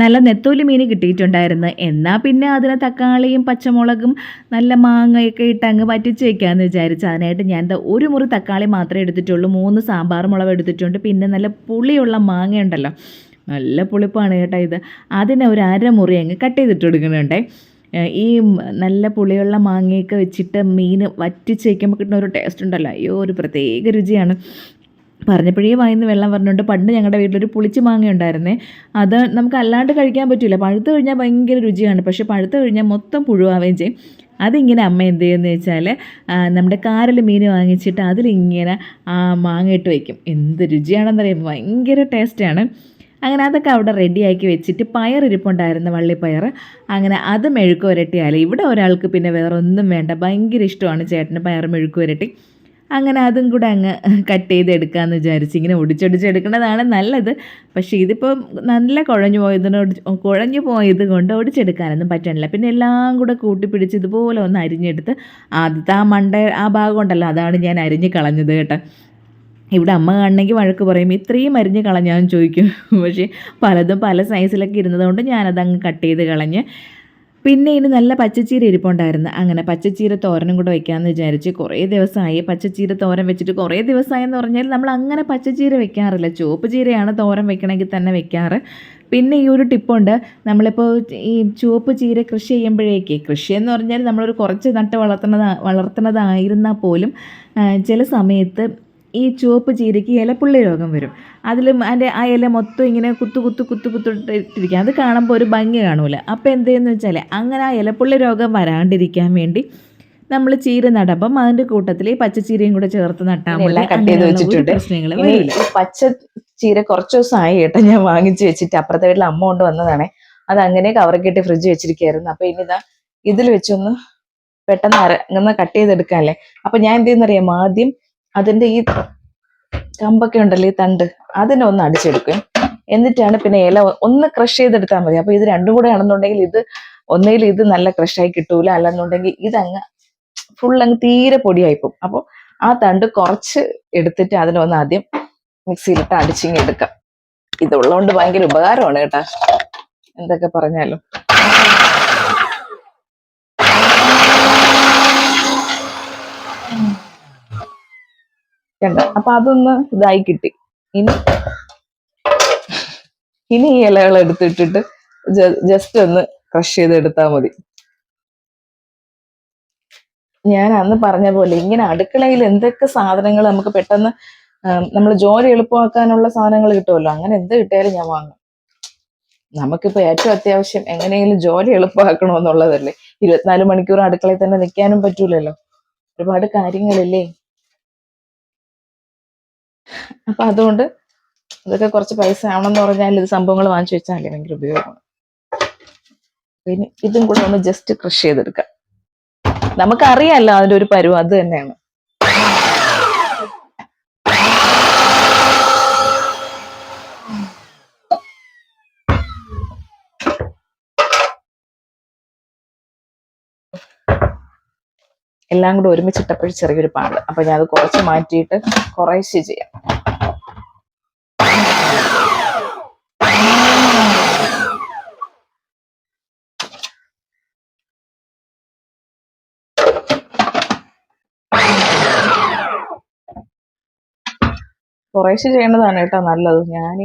നല്ല നെത്തോലി മീൻ കിട്ടിയിട്ടുണ്ടായിരുന്നു. എന്നാൽ പിന്നെ അതിന് തക്കാളിയും പച്ചമുളകും നല്ല മാങ്ങയൊക്കെ ഇട്ട് അങ്ങ് പറ്റിച്ച് വെക്കാമെന്ന് വിചാരിച്ചു അതിനായിട്ട് ഞാൻ ഒരു മുറി തക്കാളി മാത്രമേ എടുത്തിട്ടുള്ളൂ. മൂന്ന് സാമ്പാർ മുളക് എടുത്തിട്ടുണ്ട്. പിന്നെ നല്ല പുളിയുള്ള മാങ്ങ ഉണ്ടല്ലോ നല്ല പുളിപ്പാണ് കേട്ടോ ഇത്. അതിനെ ഒരു അരമുറി അങ്ങ് കട്ട് ചെയ്തിട്ട് കൊടുക്കുന്നുണ്ടേ. ഈ നല്ല പുളിയുള്ള മാങ്ങയൊക്കെ വെച്ചിട്ട് മീൻ വറ്റിച്ച് വയ്ക്കുമ്പോൾ കിട്ടുന്ന ഒരു ടേസ്റ്റ് ഉണ്ടല്ലോ. അയ്യോ ഒരു പ്രത്യേക രുചിയാണ്. പറഞ്ഞപ്പോഴേ വായിന്ന് വെള്ളം പറഞ്ഞുകൊണ്ട് പണ്ട് ഞങ്ങളുടെ വീട്ടിലൊരു പുളിച്ച് മാങ്ങ ഉണ്ടായിരുന്നേ അത് നമുക്ക് അല്ലാണ്ട് കഴിക്കാൻ പറ്റില്ല പഴുത്ത് കഴിഞ്ഞാൽ ഭയങ്കര രുചിയാണ്. പക്ഷേ പഴുത്ത് കഴിഞ്ഞാൽ മൊത്തം പുഴുവാവുകയും ചെയ്യും. അതിങ്ങനെ അമ്മ എന്ത് ചെയ്യുമെന്ന് വെച്ചാൽ നമ്മുടെ കാരൽ മീൻ വാങ്ങിച്ചിട്ട് അതിലിങ്ങനെ ആ മാങ്ങ ഇട്ട് വയ്ക്കും എന്ത് രുചിയാണെന്നറിയാം. ഭയങ്കര ടേസ്റ്റാണ്. അങ്ങനെ അതൊക്കെ അവിടെ റെഡിയാക്കി വെച്ചിട്ട് പയർ ഇരിപ്പുണ്ടായിരുന്നു വള്ളിപ്പയർ അങ്ങനെ അത് മെഴുക്ക് വരട്ടിയാൽ ഇവിടെ ഒരാൾക്ക് പിന്നെ വേറൊന്നും വേണ്ട. ഭയങ്കര ഇഷ്ടമാണ് ചേട്ടന് പയർ മെഴുക്ക് വരട്ടി അങ്ങനെ അതും കൂടെ അങ്ങ് കട്ട് ചെയ്തെടുക്കാമെന്ന് വിചാരിച്ച് ഇങ്ങനെ ഒടിച്ചൊടിച്ചെടുക്കുന്നതാണ് നല്ലത്. പക്ഷേ ഇതിപ്പോൾ നല്ല കുഴഞ്ഞു പോയതിനോട് കുഴഞ്ഞു പോയത് കൊണ്ട് ഒടിച്ചെടുക്കാനൊന്നും പറ്റണില്ല. പിന്നെ എല്ലാം കൂടെ കൂട്ടിപ്പിടിച്ച് ഇതുപോലെ ഒന്ന് അരിഞ്ഞെടുത്ത് ആദ്യത്തെ ആ മണ്ട ആ ഭാഗം ഉണ്ടല്ലോ അതാണ് ഞാൻ അരിഞ്ഞ് കളഞ്ഞത് കേട്ടോ. ഇവിടെ അമ്മ കാണണമെങ്കിൽ വഴക്ക് പറയും ഇത്രയും അരിഞ്ഞ് കളഞ്ഞാന്ന് ചോദിക്കും. പക്ഷേ പലതും പല സൈസിലൊക്കെ ഇരുന്നതുകൊണ്ട് ഞാനതങ്ങ് കട്ട് ചെയ്ത് കളഞ്ഞ് പിന്നെ ഇനി നല്ല പച്ചച്ചീര ഇരിപ്പുണ്ടായിരുന്നു. അങ്ങനെ പച്ചച്ചീര തോരനും കൂടെ വെക്കാമെന്ന് വിചാരിച്ച് കുറേ ദിവസമായി. പച്ചച്ചീര തോരൻ വെച്ചിട്ട് കുറേ ദിവസമായെന്ന് പറഞ്ഞാൽ നമ്മൾ അങ്ങനെ പച്ചച്ചീര വെക്കാറില്ല. ചുവപ്പ് ചീരയാണ് തോരൻ വെക്കണമെങ്കിൽ തന്നെ വെക്കാറ്. പിന്നെ ഈ ഒരു ടിപ്പുണ്ട്. നമ്മളിപ്പോൾ ഈ ചുവപ്പ് ചീര കൃഷി ചെയ്യുമ്പോഴേക്ക് കൃഷി എന്ന് പറഞ്ഞാൽ നമ്മളൊരു കുറച്ച് നട്ട് വളർത്തുന്നത് വളർത്തുന്നതായിരുന്നാൽ പോലും ചില സമയത്ത് ഈ ചുവപ്പ് ചീരയ്ക്ക് ഇലപ്പുള്ളി രോഗം വരും. അതിലും അതിന്റെ ആ ഇല മൊത്തം ഇങ്ങനെ കുത്തു കുത്തു കുത്തു കുത്തിട്ടിരിക്കുക അത് കാണുമ്പോൾ ഒരു ഭംഗി കാണൂല. അപ്പോൾ എന്ത് ചെയ്യുന്നു വെച്ചാൽ അങ്ങനെ ആ ഇലപ്പുള്ളി രോഗം വരാണ്ടിരിക്കാൻ വേണ്ടി നമ്മൾ ചീര നടുമ്പം അതിന്റെ കൂട്ടത്തിൽ ഈ പച്ചച്ചീരയും കൂടെ ചേർത്ത് നട്ടാൽ മതി. ചെയ്ത് വെച്ചിട്ടുണ്ട്. ഈ പച്ച ചീര കുറച്ച് ദിവസമായി കേട്ടോ ഞാൻ വാങ്ങിച്ചു വെച്ചിട്ട്. അപ്പുറത്തെ വീട്ടിൽ അമ്മ കൊണ്ട് വന്നതാണേ. അത് അങ്ങനെ കവറൊക്കെ ഇട്ട് ഫ്രിഡ്ജ് വെച്ചിരിക്കുകയായിരുന്നു. അപ്പൊ ഇനി ഇതാ ഇതിൽ വെച്ചൊന്ന് പെട്ടെന്ന് അര കട്ട് കട്ട് ചെയ്തെടുക്കാല്ലേ? അപ്പൊ ഞാൻ എന്ത് ചെയ്യുന്നറിയാം? ആദ്യം അതിന്റെ ഈ കമ്പൊക്കെ ഉണ്ടല്ലോ ഈ തണ്ട് അതിനെ ഒന്ന് അടിച്ചെടുക്കും. എന്നിട്ടാണ് പിന്നെ ഇല ഒന്ന് ക്രഷ് ചെയ്തെടുത്താൽ മതി. അപ്പൊ ഇത് രണ്ടും കൂടെ ആണെന്നുണ്ടെങ്കിൽ ഇത് ഒന്നേൽ ഇത് നല്ല ക്രഷായി കിട്ടൂല. അല്ലെന്നുണ്ടെങ്കിൽ ഇതങ്ങ് ഫുൾ അങ്ങ് തീരെ പൊടിയായി പോകും. അപ്പൊ ആ തണ്ട് കുറച്ച് എടുത്തിട്ട് അതിനൊന്ന് ആദ്യം മിക്സിയിലിട്ട് അടിച്ചിങ്ങി എടുക്കാം. ഇതുള്ളതുകൊണ്ട് ഭയങ്കര ഉപകാരമാണ് കേട്ടാ. എന്തൊക്കെ പറഞ്ഞാലും. കണ്ടോ? അപ്പൊ അതൊന്ന് ഇതായി കിട്ടി. ഇനി ഇനി ഈ ഇലകൾ എടുത്തിട്ടിട്ട് ജസ്റ്റ് ഒന്ന് ക്രഷ് ചെയ്തെടുത്താൽ മതി. ഞാൻ അന്ന് പറഞ്ഞ പോലെ ഇങ്ങനെ അടുക്കളയിൽ എന്തൊക്കെ സാധനങ്ങൾ നമുക്ക് പെട്ടെന്ന് നമ്മൾ ജോലി എളുപ്പമാക്കാനുള്ള സാധനങ്ങൾ കിട്ടുമല്ലോ? അങ്ങനെ എന്ത് കിട്ടിയാലും ഞാൻ വാങ്ങും. നമുക്കിപ്പോ ഏറ്റവും അത്യാവശ്യം എങ്ങനെയെങ്കിലും ജോലി എളുപ്പമാക്കണമെന്നുള്ളതല്ലേ? ഇരുപത്തിനാല് മണിക്കൂർ അടുക്കളയിൽ തന്നെ നിൽക്കാനും പറ്റൂലല്ലോ? ഒരുപാട് കാര്യങ്ങളില്ലേ? അപ്പൊ അതുകൊണ്ട് അതൊക്കെ കുറച്ച് പൈസ ആവണമെന്ന് പറഞ്ഞാൽ ഇത് സംഭവങ്ങൾ വാങ്ങിച്ചു വെച്ചാൽ ഭയങ്കര ഉപയോഗമാണ്. പിന്നെ ഇതും കൂടെ ഒന്ന് ജസ്റ്റ് ക്രഷ് ചെയ്തെടുക്കാം. നമുക്കറിയാമല്ലോ അതിന്റെ ഒരു പരുവം അത് തന്നെയാണ്. എല്ലാം കൂടെ ഒരുമിച്ചിട്ടപ്പോഴും ചെറിയൊരു പാട്. അപ്പൊ ഞാൻ അത് കുറച്ച് മാറ്റിയിട്ട് കുറേശ്ശെ ചെയ്യാം. കുറേശ്ശെ ചെയ്യേണ്ടതാണ് കേട്ടോ നല്ലത്. ഞാൻ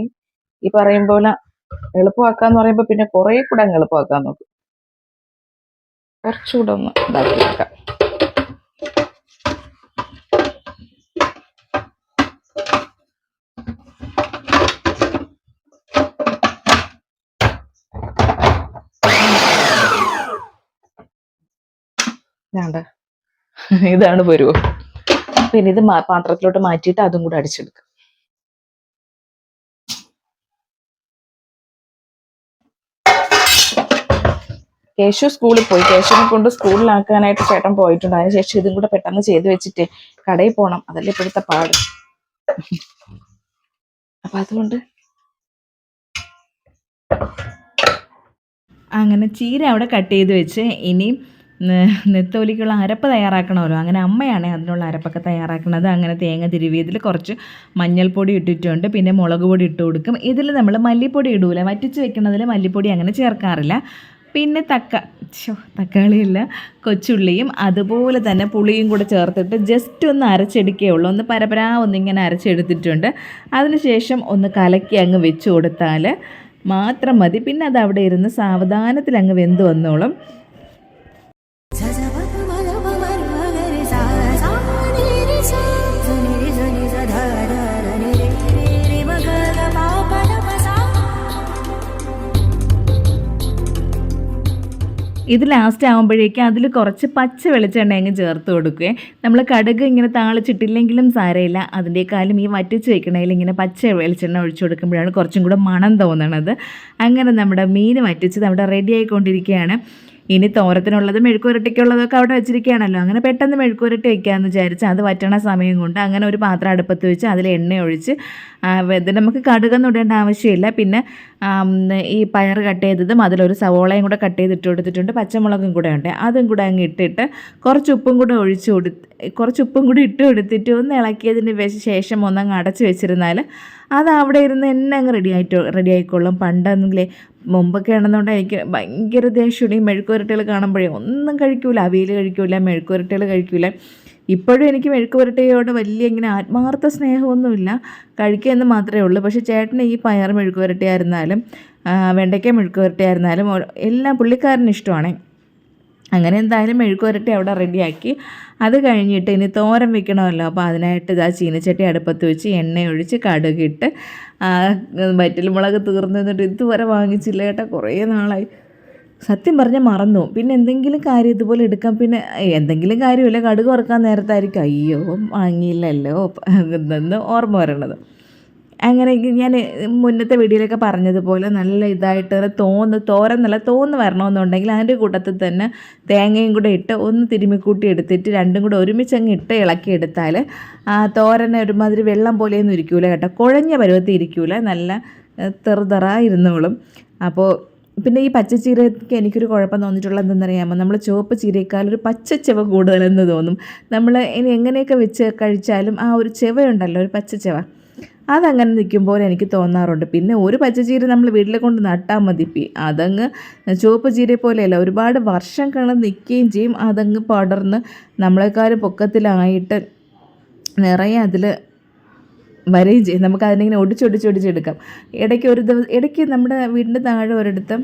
ഈ പറയും പോലെ എളുപ്പമാക്കാന്ന് പറയുമ്പോ പിന്നെ കുറെ കൂടെ അങ്ങ് എളുപ്പമാക്കാൻ നോക്കും. കുറച്ചുകൂടെ ഒന്ന് ഇതാക്കി വെക്കാം. വേണ്ട ഇതാണ് പരുവം. പിന്നെ ഇത് പാത്രത്തിലോട്ട് മാറ്റിയിട്ട് അതും കൂടെ അടിച്ചെടുക്കും. കേശു സ്കൂളിൽ പോയി. കേശുവിനെ കൊണ്ട് സ്കൂളിലാക്കാനായിട്ട് ചേട്ടൻ പോയിട്ടുണ്ട്. അതിനുശേഷം ഇതും കൂടെ പെട്ടെന്ന് ചെയ്ത് വെച്ചിട്ട് കടയിൽ പോകണം അതല്ലേ ഇപ്പോഴത്തെ പാട്. അപ്പൊ അതുകൊണ്ട് അങ്ങനെ ചീര അവിടെ കട്ട് ചെയ്ത് വെച്ച് ഇനി നെത്തോലിക്കുള്ള അരപ്പ് തയ്യാറാക്കണമല്ലോ. അങ്ങനെ അമ്മയാണ് അതിനുള്ള അരപ്പൊക്കെ തയ്യാറാക്കുന്നത് അങ്ങനെ തേങ്ങ തിരുവിയതിൽ കുറച്ച് മഞ്ഞൾപ്പൊടി ഇട്ടിട്ടുണ്ട്. പിന്നെ മുളക് പൊടി ഇട്ട് കൊടുക്കും. ഇതിൽ നമ്മൾ മല്ലിപ്പൊടി ഇടൂല. വറ്റിച്ച് വെക്കുന്നതിൽ മല്ലിപ്പൊടി അങ്ങനെ ചേർക്കാറില്ല. പിന്നെ തക്ക ഷോ തക്കാളിയില്ല കൊച്ചുള്ളിയും അതുപോലെ തന്നെ പുളിയും കൂടെ ചേർത്തിട്ട് ജസ്റ്റ് ഒന്ന് അരച്ചെടുക്കേ ഉള്ളൂ. ഒന്ന് പരപരാ ഒന്നിങ്ങനെ അരച്ചെടുത്തിട്ടുണ്ട്. അതിനുശേഷം ഒന്ന് കലക്കി അങ്ങ് വെച്ച് കൊടുത്താൽ മാത്രം മതി. പിന്നെ അത് അവിടെ ഇരുന്ന് സാവധാനത്തിൽ അങ്ങ് വെന്ത് വന്നോളും. ഇത് ലാസ്റ്റ് ആകുമ്പോഴേക്കും അതിൽ കുറച്ച് പച്ച വെളിച്ചെണ്ണ അങ്ങ് ചേർത്ത് കൊടുക്കുകയെ നമ്മൾ കടുക് ഇങ്ങനെ താളിച്ചിട്ടില്ലെങ്കിലും സാരമില്ല. അതിന്റെക്കാളും ഈ വറ്റിച്ച് വെക്കണതിൽ ഇങ്ങനെ പച്ച വെളിച്ചെണ്ണ ഒഴിച്ചു കൊടുക്കുമ്പോഴാണ് കുറച്ചും കൂടെ മണം തോന്നണത്. അങ്ങനെ നമ്മുടെ മീൻ വറ്റിച്ച് നമ്മുടെ റെഡി ആയിക്കൊണ്ടിരിക്കുകയാണ്. ഇനി തോരത്തിനുള്ളത് മെഴുക്കുരട്ടിക്കുള്ളതൊക്കെ അവിടെ വെച്ചിരിക്കുകയാണല്ലോ. അങ്ങനെ പെട്ടെന്ന് മെഴുക്കുരട്ടി വെക്കാമെന്ന് വിചാരിച്ച് അത് വറ്റണ സമയം കൊണ്ട് അങ്ങനെ ഒരു പാത്രം അടുപ്പത്ത് വെച്ച് അതിൽ എണ്ണ ഒഴിച്ച് ഇത് നമുക്ക് കടുകൊന്നും ഇടേണ്ട ആവശ്യമില്ല. പിന്നെ ഈ പയർ കട്ട് ചെയ്തതും അതിലൊരു സവോളയും കൂടെ കട്ട് ചെയ്ത് ഇട്ട് കൊടുത്തിട്ടുണ്ട്. പച്ചമുളകും കൂടെ ഉണ്ട്. അതും കൂടെ അങ്ങ് ഇട്ടിട്ട് കുറച്ച് ഉപ്പും കൂടെ ഒഴിച്ച് കൊടു കുറച്ച് ഉപ്പും കൂടി ഇട്ട് കൊടുത്തിട്ട് ഒന്ന് ഇളക്കിയതിന് ശേഷം ഒന്നങ്ങ് അടച്ച് വെച്ചിരുന്നാൽ അത് അവിടെ ഇരുന്ന് എന്നെ അങ്ങ് റെഡി ആയിട്ട് റെഡി ആയിക്കോളും പണ്ടെന്നെങ്കിലേ മുമ്പൊക്കെ ആണെന്നുണ്ടെങ്കിൽ എനിക്ക് ഭയങ്കര ദേഷ്യമാണ് ഈ മെഴുക്കുവരട്ടികൾ കാണുമ്പോഴേ. ഒന്നും കഴിക്കൂല അവിയൽ കഴിക്കൂല മെഴുക്കുവരട്ടികൾ കഴിക്കൂല. ഇപ്പോഴും എനിക്ക് മെഴുക്കുവരട്ടിയോട് വലിയ ഇങ്ങനെ ആത്മാർത്ഥ സ്നേഹമൊന്നുമില്ല. കഴിക്കുക എന്ന് മാത്രമേ ഉള്ളൂ. പക്ഷേ ചേട്ടന് ഈ പയർ മെഴുക്കുവരട്ടിയായിരുന്നാലും വെണ്ടയ്ക്ക മെഴുക്കുവരട്ടിയായിരുന്നാലും എല്ലാം പുള്ളിക്കാരന് ഇഷ്ടമാണ്. അങ്ങനെ എന്തായാലും മെഴുക്കുവരട്ടി അവിടെ റെഡിയാക്കി. അത് കഴിഞ്ഞിട്ട് ഇനി തോരൻ വെക്കണമല്ലോ. അപ്പോൾ അതിനായിട്ട് ഇതാ ചീനച്ചട്ടി അടുപ്പത്ത് വെച്ച് എണ്ണ ഒഴിച്ച് കടുകിട്ട് വറ്റൽ മുളക് തീർന്നു എന്നിട്ട് ഇതുവരെ വാങ്ങിച്ചില്ല കേട്ടോ. കുറേ നാളായി. സത്യം പറഞ്ഞാൽ മറന്നു. പിന്നെ എന്തെങ്കിലും കാര്യം ഇതുപോലെ എടുക്കാം പിന്നെ എന്തെങ്കിലും കാര്യമില്ല. കടുക് വറുക്കാൻ നേരത്തായിരിക്കും. അയ്യോ വാങ്ങിയില്ലല്ലോ. എന്ന് ഓർമ്മ വരണത്. അങ്ങനെ ഞാൻ മുന്നത്തെ വീഡിയോയിലൊക്കെ പറഞ്ഞതുപോലെ നല്ല ഇതായിട്ട് തോന്ന് തോരന്നല്ല നല്ല തോന്ന് വരണമെന്നുണ്ടെങ്കിൽ അതിന്റെ കൂട്ടത്തിൽ തന്നെ തേങ്ങയും കൂടെ ഇട്ട് ഒന്ന് തിരുമിക്കൂട്ടി എടുത്തിട്ട് രണ്ടും കൂടെ ഒരുമിച്ച് അങ്ങ് ഇട്ട് ഇളക്കി എടുത്താൽ തോരന് ഒരുമാതിരി വെള്ളം പോലെയൊന്നും ഇരിക്കൂല കേട്ടോ. കുഴഞ്ഞ പരുവത്തിൽ ഇരിക്കൂല. നല്ല തെറുതെറ അപ്പോൾ പിന്നെ ഈ പച്ചച്ചീരയ്ക്ക് എനിക്കൊരു കുഴപ്പം തോന്നിയിട്ടുള്ളത് എന്തെന്നറിയാമോ? നമ്മൾ ചുവപ്പ് ചീരയേക്കാൾ ഒരു പച്ച ചെവ കൂടുതലെന്ന് തോന്നും. നമ്മൾ ഇനി എങ്ങനെയൊക്കെ വെച്ച് കഴിച്ചാലും ആ ഒരു ചെവയുണ്ടല്ലോ ഒരു പച്ച ചെവ. അതങ്ങനെ നിൽക്കുമ്പോൾ എനിക്ക് തോന്നാറുണ്ട്. പിന്നെ ഒരു പച്ചച്ചീര നമ്മൾ വീട്ടിൽ കൊണ്ട് നട്ടാൽ മതി. അതങ്ങ് ചുവപ്പ് ചീര പോലെയല്ല ഒരുപാട് വർഷം കൾ നിൽക്കുകയും ചെയ്യും. അതങ്ങ് പടർന്ന് നമ്മളെക്കാളും പൊക്കത്തിലായിട്ട് നിറയെ അതിൽ വരികയും ചെയ്യും. നമുക്ക് അതിനിങ്ങനെ ഒടിച്ചൊടിച്ചൊടിച്ചെടുക്കാം. ഇടയ്ക്ക് ഒരു ദിവസം ഇടയ്ക്ക് നമ്മുടെ വീടിന്റെ താഴെ ഒരിടത്തും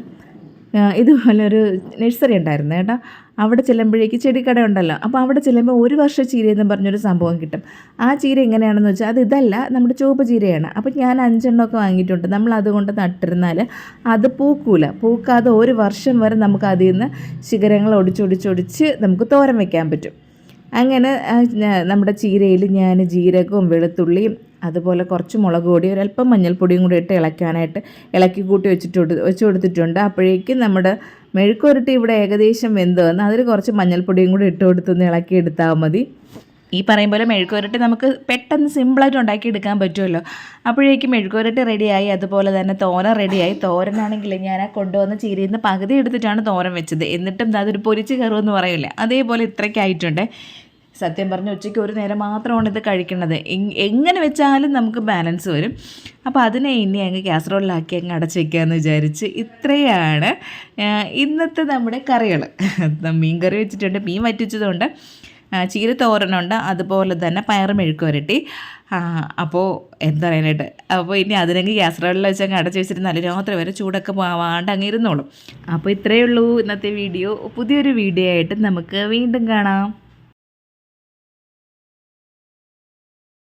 ഇതുപോലെ ഒരു നഴ്സറി ഉണ്ടായിരുന്നു. കേട്ടോ അവിടെ ചെല്ലുമ്പോഴേക്ക് ചെടിക്കട ഉണ്ടല്ലോ അപ്പോൾ അവിടെ ചെല്ലുമ്പോൾ ഒരു വർഷ ചീര എന്ന് പറഞ്ഞൊരു സംഭവം കിട്ടും. ആ ചീര എങ്ങനെയാണെന്ന് വെച്ചാൽ അത് ഇതല്ല നമ്മുടെ ചുവപ്പ് ചീരയാണ്. അപ്പോൾ ഞാൻ അഞ്ചെണ്ണമൊക്കെ വാങ്ങിയിട്ടുണ്ട്. നമ്മൾ അതുകൊണ്ട് നട്ടിരുന്നാൽ അത് പൂക്കൂല. പൂക്കാതെ ഒരു വർഷം വരെ നമുക്ക് അതിൽ നിന്ന് ശിഖരങ്ങൾ ഒടിച്ചൊടിച്ചൊടിച്ച് നമുക്ക് തോരം വെക്കാൻ പറ്റും. അങ്ങനെ നമ്മുടെ ചീരയിൽ ഞാൻ ജീരകവും വെളുത്തുള്ളിയും അതുപോലെ കുറച്ച് മുളക് പൊടി ഒരല്പം മഞ്ഞൾപ്പൊടിയും കൂടി ഇട്ട് ഇളക്കാനായിട്ട് ഇളക്കി കൂട്ടി വെച്ചിട്ട് വെച്ച് കൊടുത്തിട്ടുണ്ട്. അപ്പോഴേക്കും നമ്മുടെ മെഴുക്കുരുട്ടി ഇവിടെ ഏകദേശം വെന്ത് വന്ന് അതിൽ കുറച്ച് മഞ്ഞൾപ്പൊടിയും കൂടി ഇട്ട് കൊടുത്തൊന്ന് ഇളക്കി എടുത്താൽ മതി. ഈ പറയും പോലെ മെഴുക്കുരട്ടി നമുക്ക് പെട്ടെന്ന് സിമ്പിളായിട്ട് ഉണ്ടാക്കി എടുക്കാൻ പറ്റുമല്ലോ. അപ്പോഴേക്കും മെഴുക്കുരട്ടി റെഡിയായി. അതുപോലെ തന്നെ തോരൻ റെഡിയായി. തോരനാണെങ്കിൽ ഞാൻ ആ കൊണ്ടുവന്ന ചീരയിൽ നിന്ന് പകുതി എടുത്തിട്ടാണ് തോരൻ വെച്ചത്. എന്നിട്ടും അതൊരു പൊരിച്ച് കയറുമെന്ന് പറയില്ല. അതേപോലെ ഇത്രയ്ക്കായിട്ടുണ്ട്. സത്യം പറഞ്ഞ ഉച്ചയ്ക്ക് ഒരു നേരം മാത്രമാണ് ഇത് കഴിക്കുന്നത്. എങ്ങനെ വെച്ചാലും നമുക്ക് ബാലൻസ് വരും. അപ്പോൾ അതിനെ ഇനി അങ്ങ് കാസറോളിലാക്കി അങ്ങ് അടച്ച് വെക്കാമെന്ന് വിചാരിച്ച് ഇത്രയാണ് ഇന്നത്തെ നമ്മുടെ കറികൾ മീൻ കറി വെച്ചിട്ടുണ്ട് മീൻ വറ്റിച്ചതുകൊണ്ട് ചീര തോരനുണ്ട് അതുപോലെ തന്നെ പയർ മെഴുക്ക് വരട്ടി. അപ്പോൾ എന്താ പറയാനായിട്ട് അപ്പോൾ ഇനി അതിനങ്ങ് ഗ്യാസറോളിൽ വെച്ച് അങ്ങ് അടച്ച് നല്ല രാത്രി വരെ ചൂടൊക്കെ പോവാണ്ട് അങ്ങ് ഇരുന്നോളും. അപ്പോൾ ഇത്രയേ ഉള്ളൂ ഇന്നത്തെ വീഡിയോ. പുതിയൊരു വീഡിയോ ആയിട്ട് നമുക്ക് വീണ്ടും കാണാം.